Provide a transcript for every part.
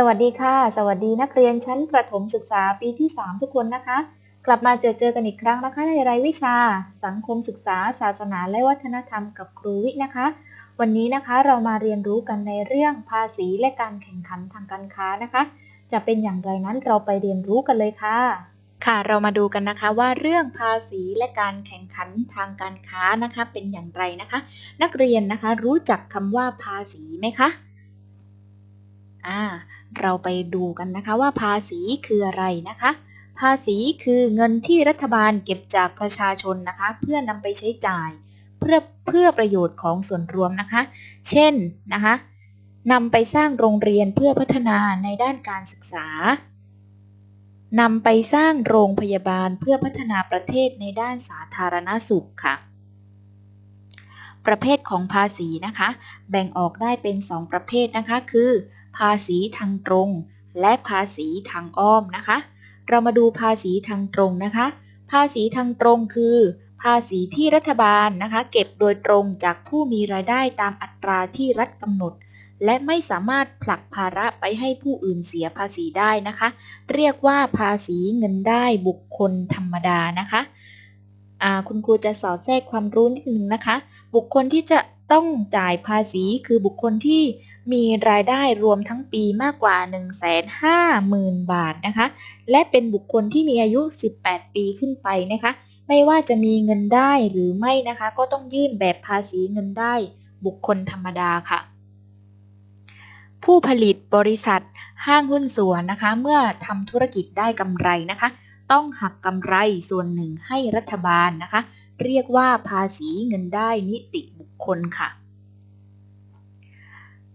สวัสดีค่ะ สวัสดีนักเรียนชั้นประถมศึกษาปีที่ 3 ทุกคนนะคะ กลับมาเจอเจอกันอีกครั้งนะคะในรายวิชา สังคมศึกษา ศาสนาและวัฒนธรรมกับครูวินะคะ วันนี้นะคะเรามาเรียนรู้กันในเรื่องภาษีและการแข่งขันทางการค้านะคะ จะเป็นอย่างไรนั้นเราไปเรียนรู้กันเลยค่ะ ค่ะเรามาดูกันนะคะว่าเรื่องภาษีและการแข่งขันทางการค้านะคะ เป็นอย่างไรนะคะ นักเรียนนะคะรู้จักคำว่าภาษีไหมคะ อ่าเราไปดูกันนะคะว่าภาษีคืออะไรนะคะ ภาษีคือเงินที่รัฐบาลเก็บจากประชาชนนะคะ เพื่อนำไปใช้จ่าย เพื่อเพื่อประโยชน์ของส่วนรวมนะคะ เช่นนะคะนำไปสร้างโรงเรียนเพื่อพัฒนาในด้านการศึกษานำไปสร้างโรงพยาบาลเพื่อพัฒนาประเทศในด้านสาธารณสุขค่ะ ประเภทของภาษีนะคะ แบ่งออกได้เป็น 2 ประเภทนะคะ คือ ภาษีทางตรง และภาษีทางอ้อมนะคะ เรามาดูภาษีทางตรงนะคะ ภาษีทางตรงคือ ภาษีที่รัฐบาลนะคะ เก็บโดยตรงจากผู้มีรายได้ตามอัตราที่รัฐกำหนด และไม่สามารถผลักภาระไปให้ผู้อื่นเสียภาษีได้นะคะ เรียกว่าภาษีเงินได้บุคคลธรรมดานะคะคุณครูจะสอดแทรกความรู้นิดนึงนะคะ บุคคลที่จะต้องจ่ายภาษีคือบุคคลที่ มีรายได้รวมทั้งปีมากกว่า 150,000 บาทนะคะ และเป็นบุคคลที่มีอายุ 18 ปีขึ้นไปนะคะ ไม่ว่าจะมีเงินได้หรือไม่นะคะ ก็ต้องยื่นแบบภาษีเงินได้บุคคลธรรมดาค่ะ ผู้ผลิตบริษัทห้างหุ้นส่วนนะคะ เมื่อทำธุรกิจได้กำไรนะคะ ต้องหักกำไรส่วนหนึ่งให้รัฐบาลนะคะ เรียกว่าภาษีเงินได้นิติบุคคลค่ะ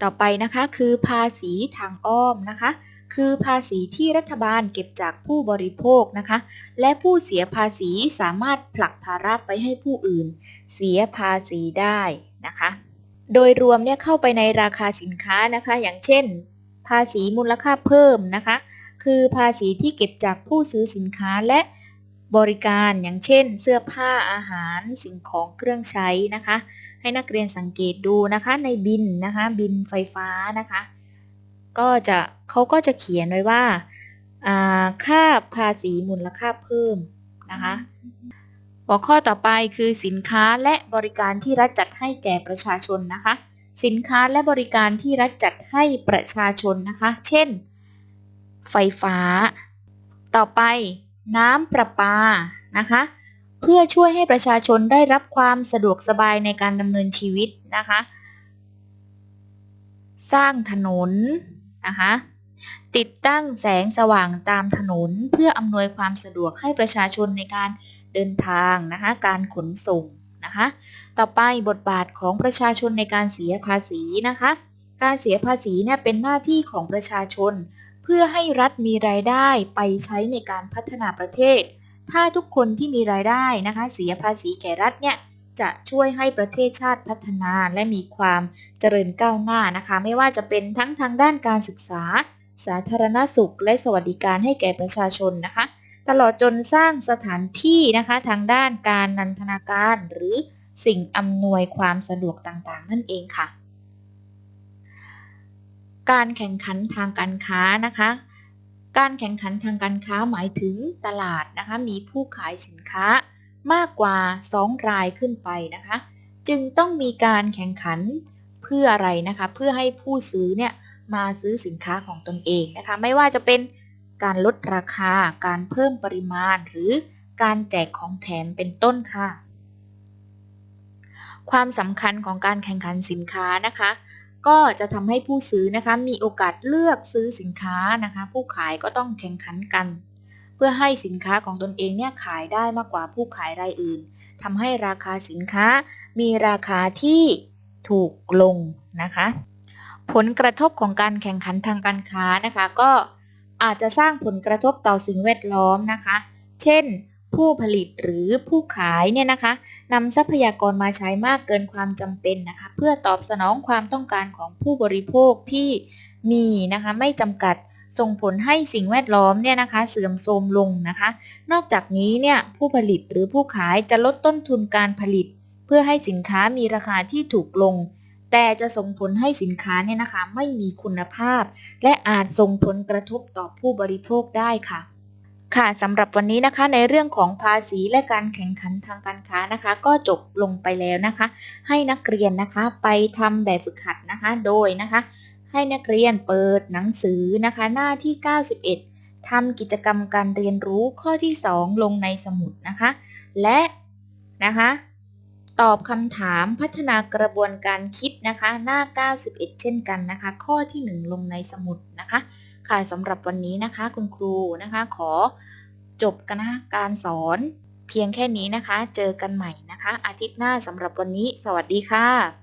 ต่อไปนะคะคือภาษีทางอ้อมนะคะ คือภาษีที่รัฐบาลเก็บจากผู้บริโภคนะคะ และผู้เสียภาษีสามารถผลักภาระไปให้ผู้อื่น เสียภาษีได้นะคะ โดยรวมเนี่ยเข้าไปในราคาสินค้านะคะ อย่างเช่น ภาษีมูลค่าเพิ่มนะคะ คือภาษีที่เก็บจากผู้ซื้อสินค้าและบริการอย่างเช่น เสื้อผ้าอาหารสิ่งของเครื่องใช้นะคะ ให้นักเรียนสังเกตดูนะคะในบินนะคะบินไฟฟ้านะคะ ก็จะเขาก็จะเขียนไว้ว่าค่าภาษีมูลค่าเพิ่มนะคะหัวข้อต่อไปคือสินค้าและบริการที่รัฐจัดให้แก่ประชาชนนะคะ สินค้าและบริการที่รัฐจัดให้ประชาชนนะคะ เช่น ไฟฟ้า ต่อไป น้ำประปานะคะ เพื่อช่วยให้ประชาชนได้รับความสะดวกสบายในการดำเนินชีวิตนะคะ สร้างถนนนะคะติดตั้งแสงสว่างตามถนน เพื่ออำนวยความสะดวกให้ประชาชนในการเดินทางนะคะการขนส่งนะคะต่อไปบทบาทของประชาชนในการเสียภาษีนะคะการเสียภาษีเนี่ยเป็นหน้าที่ของประชาชน เพื่อให้รัฐมีรายได้ไปใช้ในการพัฒนาประเทศ ถ้าทุกคนที่มีรายได้นะคะเสียภาษีแก่รัฐเนี่ยจะช่วยให้ประเทศชาติพัฒนาและมีความเจริญก้าวหน้านะคะ ไม่ว่าจะเป็นทั้งทางด้านการศึกษา สาธารณสุข และสวัสดิการให้แก่ประชาชนนะคะ ตลอดจนสร้างสถานที่นะคะทางด้านการนันทนาการหรือสิ่งอำนวยความสะดวกต่างๆ นั่นเองค่ะ การแข่งขันทางการค้านะคะ การแข่งขันทางการค้าหมายถึงตลาดนะคะมีผู้ขายสินค้ามากกว่า 2 รายขึ้นไปนะคะ จึงต้องมีการแข่งขันเพื่ออะไรนะคะ เพื่อให้ผู้ซื้อเนี่ยมาซื้อสินค้าของตนเองนะคะ ไม่ว่าจะเป็นการลดราคา การเพิ่มปริมาณ หรือการแจกของแถมเป็นต้นค่ะ ความสำคัญของการแข่งขันสินค้านะคะ ก็จะทำให้ผู้ซื้อนะคะมีโอกาสเลือกซื้อสินค้านะคะ ผู้ขายก็ต้องแข่งขันกัน เพื่อให้สินค้าของตนเองเนี่ยขายได้มากกว่าผู้ขายรายอื่นทำให้ราคาสินค้ามีราคาที่ถูกลงนะคะ ผลกระทบของการแข่งขันทางการค้านะคะ ก็อาจจะสร้างผลกระทบต่อสิ่งแวดล้อมนะคะ เช่น ผู้ผลิตหรือผู้ขายเนี่ยนะคะนำทรัพยากรมาใช้มากเกินความจำเป็นนะคะเพื่อตอบสนองความต้องการของผู้บริโภคที่มีนะคะไม่จำกัดส่งผลให้สิ่งแวดล้อมเนี่ยนะคะเสื่อมโทรมลงนะคะ นอกจากนี้เนี่ยผู้ผลิตหรือผู้ขายจะลดต้นทุนการผลิต เพื่อให้สินค้ามีราคาที่ถูกลง แต่จะส่งผลให้สินค้าเนี่ยนะคะไม่มีคุณภาพ และอาจส่งผลกระทบต่อผู้บริโภคได้ค่ะ ค่ะสำหรับวันนี้นะคะในเรื่องของภาษีและการแข่งขันทางการค้านะคะ ก็จบลงไปแล้วนะคะ ให้นักเรียนนะคะไปทำแบบฝึกหัดนะคะ โดยนะคะ ให้นักเรียนเปิดหนังสือนะคะ หน้าที่ 91ทำกิจกรรมการเรียนรู้ข้อที่ 2 ลงในสมุดนะคะ และนะคะตอบคำถามพัฒนากระบวนการคิดนะคะ หน้า 91 เช่นกันนะคะ ข้อที่ 1 ลงในสมุดนะคะ ค่ะสำหรับวันนี้นะคะคุณครูนะคะ ขอจบกันนะการสอนเพียงแค่นี้นะคะ เจอกันใหม่นะคะ อาทิตย์หน้าสำหรับวันนี้ สวัสดีค่ะ